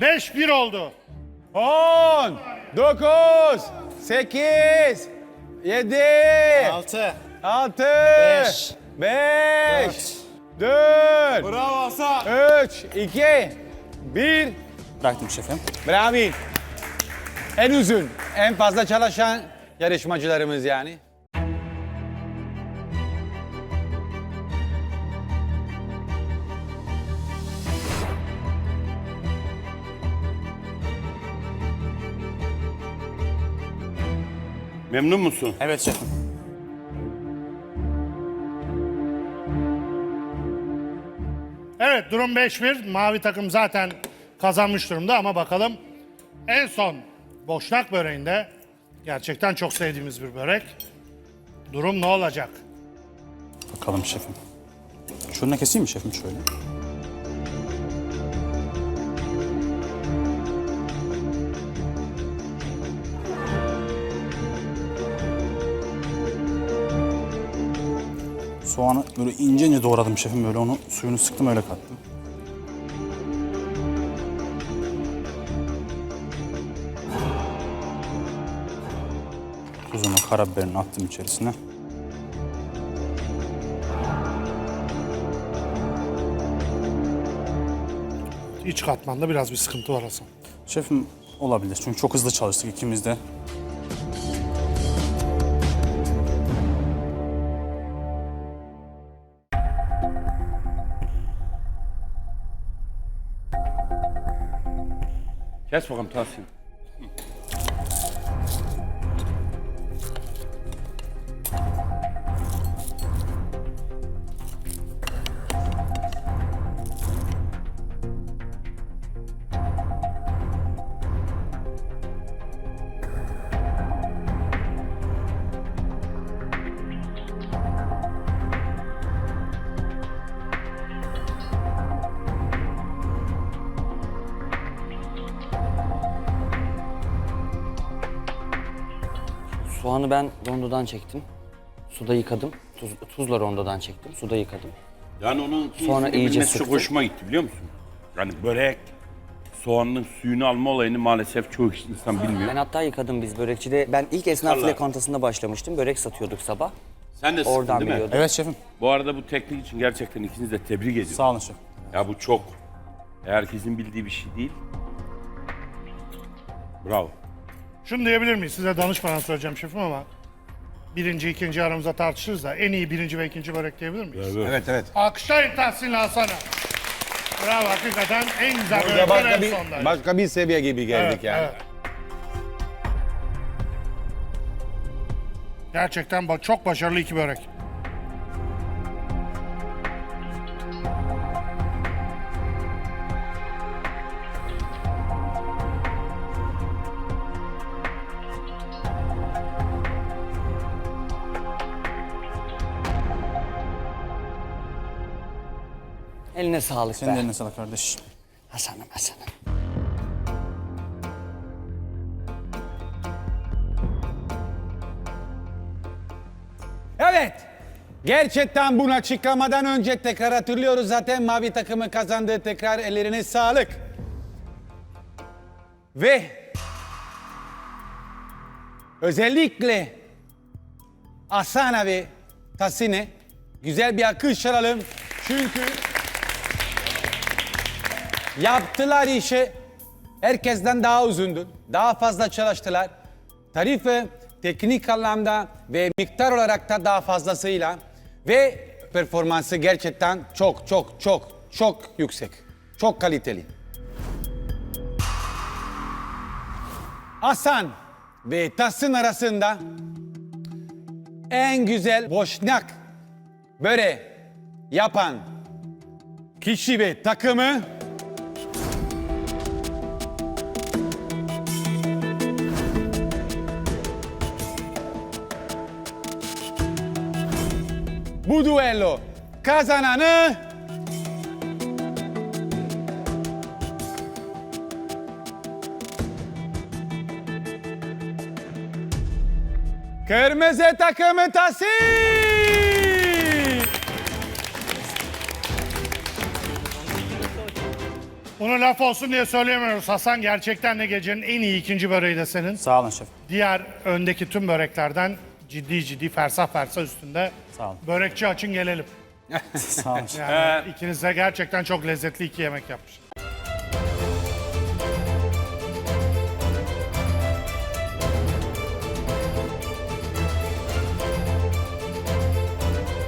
5-1 oldu. 10, 9, 8, 7, 6. 6, Beş. 5, 4, Bravo Hasan. 3, 2, 1. Bıraktım şefim. Bravo. En uzun, en fazla çalışan yarışmacılarımız yani. Memnun musun? Evet şefim. Evet durum 5-1. Mavi takım zaten kazanmış durumda ama bakalım en son boşnak böreğinde gerçekten çok sevdiğimiz bir börek. Durum ne olacak? Bakalım şefim. Şunu keseyim mi şefim şöyle? Soğanı böyle ince ince doğradım şefim böyle onu suyunu sıktım öyle kattım. Tuzunu, karabiberini attım içerisine. İç katmanda biraz bir sıkıntı var Hasan. Şefim olabilir çünkü çok hızlı çalıştık ikimiz de. Kes bakalım Tahsin. Soğanı ben rondodan çektim. Suda yıkadım. Tuz, tuzla rondodan çektim. Suda yıkadım. Yani onun Sonra iyice bilmesi çok hoşuma gitti biliyor musun? Yani börek, soğanın suyunu alma olayını maalesef çoğu insan bilmiyor. Ben hatta yıkadım biz börekçide. Ben ilk esnaf Allah. lokantasında başlamıştım. Börek satıyorduk sabah. Sen de sıktın Oradan değil mi? biliyordum. Evet şefim. Bu arada bu teknik için gerçekten ikinizi de tebrik ediyorum. Sağ olun şefim. Ya bu çok. Herkesin bildiği bir şey değil. Bravo. Şunu diyebilir miyiz? Size danışmadan söyleyeceğim şefim ama birinci, ikinci aramızda tartışırız da en iyi birinci ve ikinci börek diyebilir miyiz? Evet, evet. Alkışlayın Tahsin'le Hasan'a. Bravo hakikaten en güzel börekler başka en bir, sondaydı. başka bir seviye gibi geldik Evet, yani. evet. Gerçekten çok başarılı iki börek. Eline sağlık Senin de be. eline sağlık kardeş. Hasan'ım Hasan'ım. Evet. Gerçekten bunu açıklamadan önce tekrar hatırlıyoruz zaten mavi takımı kazandı. Tekrar ellerine sağlık. Ve özellikle Asana ve Tasine güzel bir akış alalım. Çünkü yaptılar işi herkesten daha uzundu. Daha fazla çalıştılar. Tarife teknik anlamda ve miktar olarak da daha fazlasıyla ve performansı gerçekten çok çok çok çok yüksek. Çok kaliteli. Hasan ve Tasın arasında en güzel boşnak böyle yapan kişi ve takımı bu duello kazananı Kırmızı takımı Tahsin! Bunu laf olsun diye söyleyemiyoruz. Hasan gerçekten de gecenin en iyi ikinci böreği de senin. Sağ olun şefim. Diğer öndeki tüm böreklerden ciddi ciddi fersah fersah üstünde. Sağ olun. Börekçi açın gelelim. Sağ olun. Yani ikiniz de gerçekten çok lezzetli iki yemek yapmış.